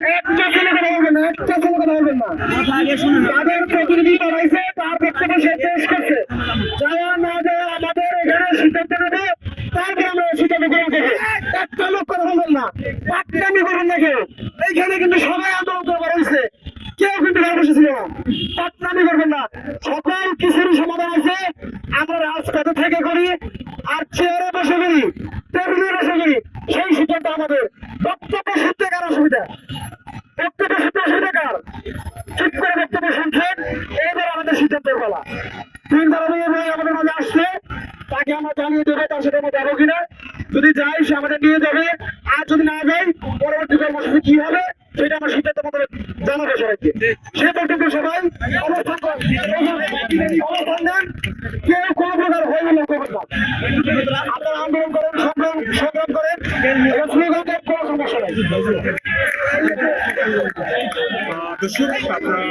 একটা ছেলে কথা বলবেন না, একটা ছেলে কথা বলবেন না। তাদের প্রতিনিধি বানাইছে, তার বক্তব্য সে পেশ করছে। যাওয়া না যাওয়া আমাদের এখানে সিদ্ধান্ত নেবে তারপরে আমরা সিদ্ধান্ত গ্রহণ করব। একটা লোক কথা বলবেন না পাকনামি করবেন না কেউ। এইখানে কিন্তু সবাই আন্দোলন করে হয়েছে। কেউ কিন্তু ঘরে বসেছিল না। পাকনামি করবেন না। সকল কিছুরই সমাধান আছে। আমরা রাজপথে থেকে করি, আর চেয়ারে বসে করি টেবিলে বসে করি। সেই সিদ্ধান্ত আমাদের। বক্তব্য শুনতে কার অসুবিধা। বক্তব্য শুনতে অসুবিধা কার বক্তব্য শুনছেন এবার আমাদের সিদ্ধান্তের ভাই আমাদের মাঝে আসছে তাকে আমরা জানিয়ে দেবো তার সাথে যাব কিনা যদি যাই সে আমাদের নিয়ে যাবে আর যদি না যাই পরবর্তী কর্মসূচি কি হবে সেটা আমার সিদ্ধান্ত মতো জানাব সবাইকে সে পর্যন্ত সবাই অবস্থান অবস্থান কেউ কোনো প্রকার হয়ে গেলে করবেন না আপনারা আন্দোলন করেন, সংগ্রাম সংগ্রাম করেন কোনো সমস্যা নেই। দর্শক আপনারা